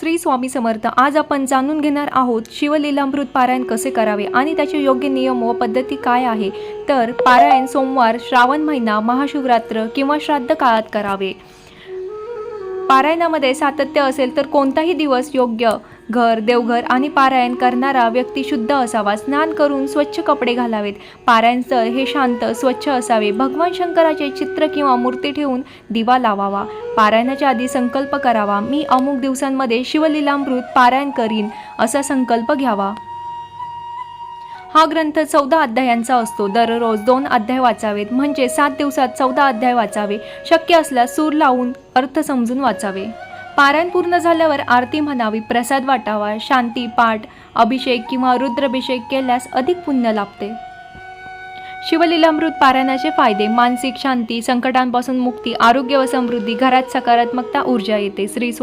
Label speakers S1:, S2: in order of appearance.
S1: श्री स्वामी समर्थ आज आपण जाणून घेणार आहोत शिवलीलामृत पारायण कसे करावे आणि त्याचे योग्य नियम व पद्धती काय आहे. तर पारायण सोमवार श्रावण महिना महाशिवरात्र किंवा श्राद्ध काळात करावे. पारायणामध्ये सातत्य असेल तर कोणताही दिवस योग्य घर देवघर आणि पारायण करणारा व्यक्ती शुद्ध असावा. स्नान करून स्वच्छ कपडे घालावेत. पारायण स्थळ हे शांत स्वच्छ असावे. भगवान शंकराचे चित्र किंवा मूर्ती ठेवून दिवा लावावा. पारायणाच्या आधी संकल्प करावा. मी अमुक दिवसांमध्ये शिवलीलामृत पारायण करीन असा संकल्प घ्यावा. हा ग्रंथ चौदा अध्यायांचा असतो. दररोज दोन अध्याय वाचावेत. म्हणजे सात दिवसात चौदा अध्याय वाचावे. शक्य असल्यास सूर लावून अर्थ समजून वाचावे. पारायण पूर्ण झाल्यावर आरती म्हणावी प्रसाद वाटावा शांती पाठ अभिषेक किंवा रुद्राभिषेक केल्यास अधिक पुण्य लाभते. शिवलीलामृत पारायणाचे फायदे मानसिक शांती संकटांपासून मुक्ती आरोग्य व समृद्धी घरात सकारात्मकता ऊर्जा येते. श्री स्वामी